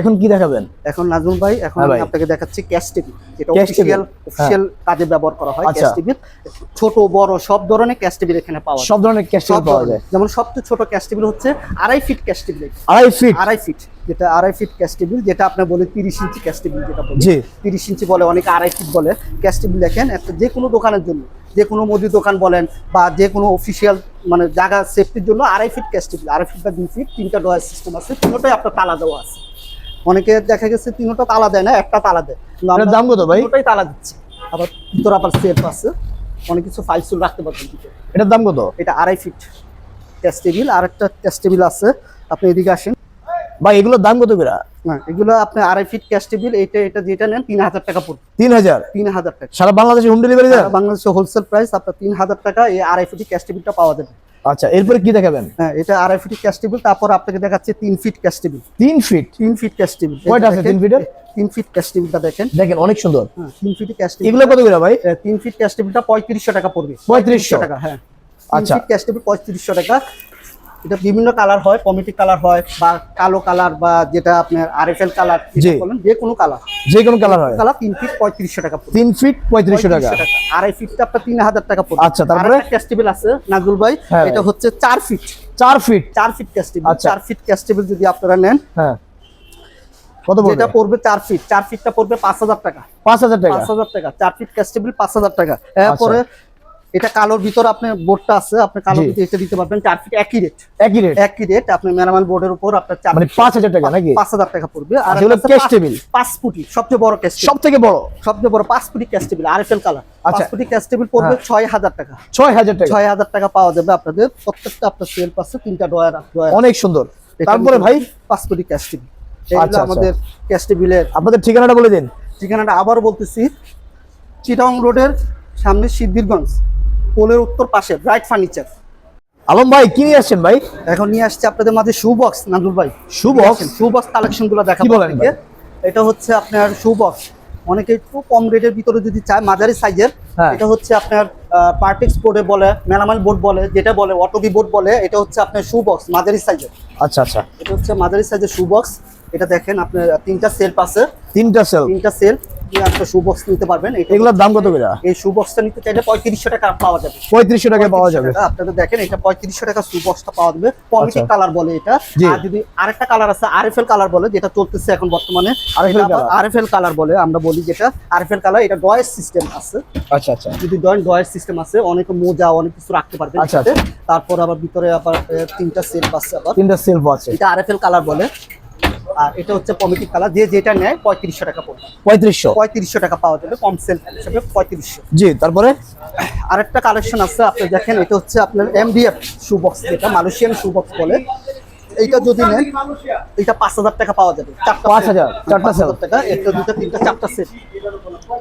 এখন কি দেখাবেন? এখন নাজমুল ভাই এখন হ্যাঁ আমি আপনাকে দেখাচ্ছি ক্যাশ টেবিল যেটা অফিসিয়াল অফিসিয়াল কাজে ব্যবহার করা হয় আচ্ছা। ক্যাশ টেবিল ছোট বড় সব ধরনের ক্যাশ টেবিল এখানে পাওয়া যায়। সব ধরনের ক্যাশ সব পাওয়া যায়। যেমন সবচেয়ে ছোট ক্যাশ টেবিল হচ্ছে আড়াই ফিট ক্যাশ টেবিল আড়াই ফিট? আড়াই ফিট। যেটা আড়াই ফিট ক্যাশ টেবিল যেটা আপনার বলে তিরিশ ইঞ্চি ক্যাশ টেবিল যেটা বলে। জি। তিরিশ ইঞ্চি বলে অনেকে আড়াই ফিট বলে ক্যাশ টেবিল দেখেন একটা যে কোনো দোকানের জন্য। যে কোনো মুদির দোকান বলেন বা যে কোনো অফিসিয়াল মানে জায়গা সেফটির জন্য আড়াই ফিট ক্যাশ টেবিল আড়াই ফিট বা দুই ফিট তিনটা ডয়ার সিস্টেম আছে তিনটাই আপনার তালা দেওয়া আছে। অনেকে দেখা গেছে তিনটা তালা দেয় না একটা তালা দেয়। আমরা দাম কত ভাই? তিনটাই তালা দিচ্ছি। আবার ভিতরে আবার সেফ আছে। অনেক কিছু ফাইল সুল রাখতে পারবেন এটার দাম কত? এটা আড়াই ফিট ক্যাশ টেবিল আর একটা ক্যাশ টেবিল আছে। আপনি এদিকে আসেন। ভাই এগুলোর দাম কত করে? হ্যাঁ এগুলো আপনি আড়াই ফিট ক্যাশ টেবিল এটা এটা যেটা নেন তিন হাজার টাকা পড়বে। তিন হাজার? তিন হাজার টাকা। সারা বাংলাদেশে হোম ডেলিভারি সারা বাংলাদেশে হোলসেল প্রাইস আপনার তিন হাজার টাকা এই আড়াই ফিট ক্যাশ টেবিলটা পাওয়া যাবে। আচ্ছা এরপরে কি দেখাবেন? হ্যাঁ এটা আড়াই ফিট ক্যাশ টেবিল তারপর আপনাকে দেখাচ্ছে তিন ফিট ক্যাশ টেবিল তিন ফিট তিন ফিট ক্যাশ টেবিল কয়টা আছে তিন ফিটের? তিন ফিট ক্যাশ টেবিলটা দেখেন। দেখেন অনেক সুন্দর। হ্যাঁ তিন ফিট ক্যাশ টেবিল এগুলো কত করে ভাই? তিন ফিট ক্যাশ টেবিলটা পঁয়ত্রিশশো টাকা পড়বে। 3500 টাকা হ্যাঁ। আচ্ছা। আচ্ছা ক্যাশ টেবিল পঁয়ত্রিশশো টাকা। এটা বিভিন্ন কালার হয় কমিটি কালার হয় বা কালো কালার বা যেটা আপনার আরএফএল কালার জি। বলেন যে কোনো কালার যে কোনো কালার হয়। কালার তিন ফিট পঁয়ত্রিশশো টাকা তিন ফিট পঁয়ত্রিশশো টাকা। 3500 টাকা। আড়াই ফিটটা আপনার তিন হাজার টাকা পড়বে। আচ্ছা, তারপরে? ক্যাশ টেবিল আছে নাজুল ভাই। হ্যাঁ। এটা হচ্ছে চার ফিট চার ফিট চার ফিট ক্যাশ টেবিল আচ্ছা। চার ফিট ক্যাশ টেবিল যদি আপনারা নেন হ্যাঁ। কত পড়বে? ফিট ফিটটা পড়বে টাকা। পাঁচ হাজার টাকা। পাঁচ হাজার টাকা। চার ফিট ক্যাশ টেবিল পাঁচ হাজার টাকা। এরপরে এটা কালোর ভিতর আপনার বোর্ডটা আছে আপনি কালোর জি। ভিতরে এটা দিতে পারবেন চার ফিট একই রেট একই রেট একই রেট আপনি মেরামাল বোর্ডের উপর আপনার চার মানে পাঁচ হাজার টাকা নাকি? পাঁচ হাজার টাকা পড়বে। আর আচ্ছা, এগুলো আছে cash পাঁচ-। ফুটি সবচেয়ে বড় ক্যাশ সব থেকে বড়? সবচেয়ে বড় পাঁচ ফুটি ক্যাশ টেবিল আরএফএল কালার পাঁচ আচ্ছা। ফুটি ক্যাশ টেবিল পড়বে হ্যাঁ। ছয় হাজার টাকা। ছয় হাজার টাকা। ছয় হাজার টাকা পাওয়া যাবে আপনাদের। প্রত্যেকটা আপনার সেল পাচ্ছে তিনটা ডয়ার ডয়ার অনেক সুন্দর। তারপরে ভাই? পাঁচ কোটি ক্যাশ আচ্ছা, আচ্ছা। আমাদের ক্যাশ টিভিলের আপনাদের ঠিকানাটা বলে দিন। ঠিকানাটা আবার বলতেছি চিটাং রোডের সামনে সিদ্ধিরগঞ্জ। পোলের উত্তর পাশে ব্রাইট ফার্নিচার আলম ভাই কি নিয়ে আসছেন ভাই? এখন নিয়ে আসছে আপনাদের মাঝে শু বক্স নাজুল ভাই। শু box? শু বক্স কালেকশনগুলো কি দেখাবো আপনাকে। এটা হচ্ছে আপনার শু বক্স অনেকে একটু কম রেটের ভিতরে যদি চায় মাঝারি সাইজের হ্যাঁ। এটা হচ্ছে আপনার পার্টিক্স বোর্ডে বলে মেলামাল বোর্ড বলে যেটা বলে অটোবি বোর্ড বলে এটা হচ্ছে আপনার শু বক্স মাঝারি সাইজের আচ্ছা আচ্ছা। এটা হচ্ছে মাঝারি সাইজের শু বক্স এটা দেখেন আপনার তিনটা সেলফ আছে। তিনটা সেল তিনটা একটা শু বক্স নিতে পারবেন। এগুলোর দাম কত করে? এই শু বক্সটা নিতে চাইলে পঁয়ত্রিশশো টাকা পাওয়া যাবে। পঁয়ত্রিশশো পাওয়া যাবে। আপনারা দেখেন এটা পঁয়ত্রিশশো টাকা শু বক্সটা পাওয়া যাবে। পলিটিক আচ্ছা। কালার বলে এটা। আর যদি আরেকটা কালার আছে আরএফএল কালার বলে যেটা চলতেছে এখন বর্তমানে। আরএফএল কালার বলে আমরা বলি যেটা আরএফএল কালার এটা ডয়ের সিস্টেম আছে। আচ্ছা আচ্ছা। যদি জয়েন্ট ডয়ের সিস্টেম আছে অনেক মোজা অনেক কিছু রাখতে পারবেন আচ্ছা, তারপর আবার ভিতরে আবার তিনটা সেলফ আছে আবার। তিনটা সেলফ আছে। এটা আরএফএল কালার বলে। আর এটা হচ্ছে পমিটিক কালার। যে যেটা নেয় পঁয়ত্রিশশো টাকা পড়বে। পঁয়ত্রিশশো? পঁয়ত্রিশশো টাকা পাওয়া যাবে কম সেল হিসেবে পঁয়ত্রিশশো। জি তারপরে? আরেকটা কালেকশন আছে আপনি দেখেন এটা হচ্ছে আপনার এমডিএফ শু বক্স যেটা মালয়েশিয়ান শু বক্স বলে। এইটা যদি নেন এটা পাঁচ হাজার টাকা পাওয়া যাবে। চারটা 5,000, set। চারটা পাঁচ হাজার টাকা একটা দুটো তিনটা চারটা সেট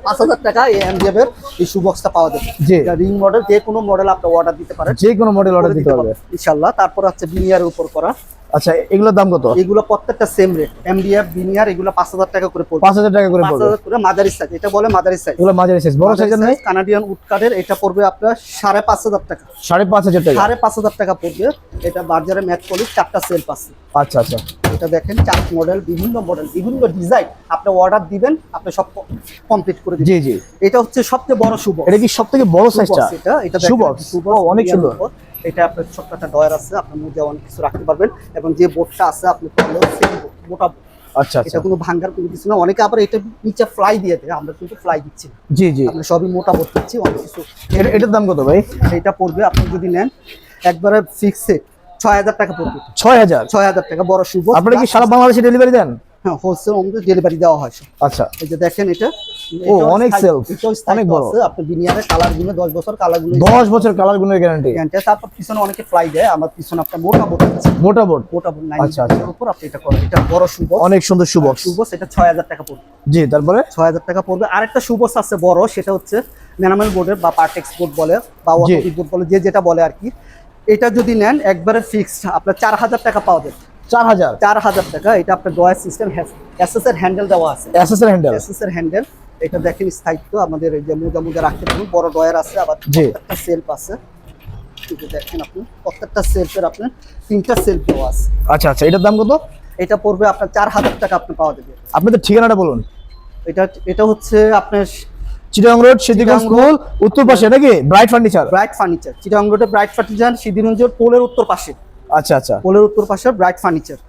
পাঁচ হাজার টাকা এই এমডিএফ এর এই শু বক্সটা পাওয়া যাবে। জি। রিং মডেল যে কোনো মডেল আপনি অর্ডার দিতে পারেন। যে কোনো মডেল অর্ডার দিতে পারবে। ইনশাল্লাহ তারপর হচ্ছে বিনিয়ারের উপর করা। আচ্ছা এগুলোর দাম কত? এগুলো প্রত্যেকটা সেম রেট এমডিএফ বিনিয়ার এগুলো পাঁচ হাজার টাকা করে পড়বে। পাঁচ হাজার টাকা করে পড়বে। করে মাদারি সাইজ এটা বলে মাদারি সাইজ এগুলো মাঝারি সাইজ বড় সাইজের নেই? কানাডিয়ান উড এটা পড়বে আপনার সাড়ে পাঁচ হাজার টাকা। সাড়ে পাঁচ হাজার টাকা? সাড়ে পাঁচ হাজার টাকা পড়বে। এটা বাজারে ম্যাথ পলিশ চারটা সেলফ আছে আচ্ছা আচ্ছা। এটা দেখেন চার মডেল বিভিন্ন মডেল বিভিন্ন ডিজাইন আপনি অর্ডার দিবেন আপনি সব কমপ্লিট করে দিবেন। জি জি। এটা হচ্ছে সবচেয়ে বড় শুভ এটা কি সব থেকে বড় সাইজটা এটা। এটা ও, অনেক সুন্দর। এটা আপনার ছোট্ট একটা ডয়ার আছে আপনার মধ্যে অনেক কিছু রাখতে পারবেন এবং যে বোর্ডটা আছে আপনি মোটা আচ্ছা আচ্ছা এটা কোনো ভাঙ্গার কোনো কিছু না। অনেকে আবার এটা নিচে ফ্লাই দিয়ে দেয় আমরা কিন্তু ফ্লাই দিচ্ছি জি জি। আমরা সবই মোটা বোর্ড দিচ্ছি অনেক কিছু। এটা- এটার দাম কত ভাই? এটা পড়বে আপনি যদি নেন একবারে ফিক্সে ছয় হাজার টাকা পড়বে। ছয় হাজার? ছয় হাজার টাকা বড় শুভ আপনারা কি সারা বাংলাদেশে ডেলিভারি দেন? হ্যাঁ হোলসেল অনুযায়ী ডেলিভারি দেওয়া হয় আচ্ছা। এই যে দেখেন এটা ও, অনেক এটাও অনেক বড়। আপনি বিনিয়ারের কালারগুলো দশ বছর কালারগুলো দশ বছর কালার গুণের গ্যারান্টি তারপর পিছনে অনেকে ফ্লাই দেয়। আমার পিছনে আপনার মোটা বোর্ড মোটা বোর্ড মোটা বোর্ড নাই আচ্ছা, আচ্ছা। উপর আপনি এটা করেন। এটা বড় শুভ অনেক সুন্দর শুভ শুভ সেটা ছয় হাজার টাকা পড়বে। জি তারপরে? ছয় হাজার টাকা পড়বে। আরেকটা শুভস আছে বড় সেটা হচ্ছে মেনামেল বোর্ডের বা পার্টেক্স বোর্ড বলে বা। ওয়াটার বোর্ড বলে যে যেটা বলে আর কি। এটা যদি নেন একবারে ফিক্সড আপনার চার হাজার টাকা পাওয়া যাবে। চার হাজার। চার হাজার টাকা এটা আপনার ডয়ার সিস্টেম এসএস এর হ্যান্ডেল দেওয়া আছে। এসএসএর হ্যান্ডেল এসএস এর হ্যান্ডেল এটা দেখেন স্থায়িত্ব আমাদের এই যে মোজা মোজা রাখতে পারবেন বড় ডয়ার আছে আবার। প্রত্যেকটা সেলফ আছে। দেখেন আপনি প্রত্যেকটা সেলফের আপনার তিনটা সেলফ দেওয়া আছে। আচ্ছা আচ্ছা এটার দাম কত? এটা পড়বে আপনার চার হাজার টাকা আপনি পাওয়া যাবে। আপনাদের ঠিকানাটা বলুন। এটা এটা হচ্ছে আপনার চিটাং রোড চিটাগাং স্কুল উত্তর পাশে নাকি? Bright furniture bright furniture Chittagong রোডে ব্রাইট ফার্নিচার সিদ্ধিরঞ্জের পোলের উত্তর পাশে। আচ্ছা আচ্ছা। পোলের উত্তর পাশে ব্রাইট ফার্নিচার।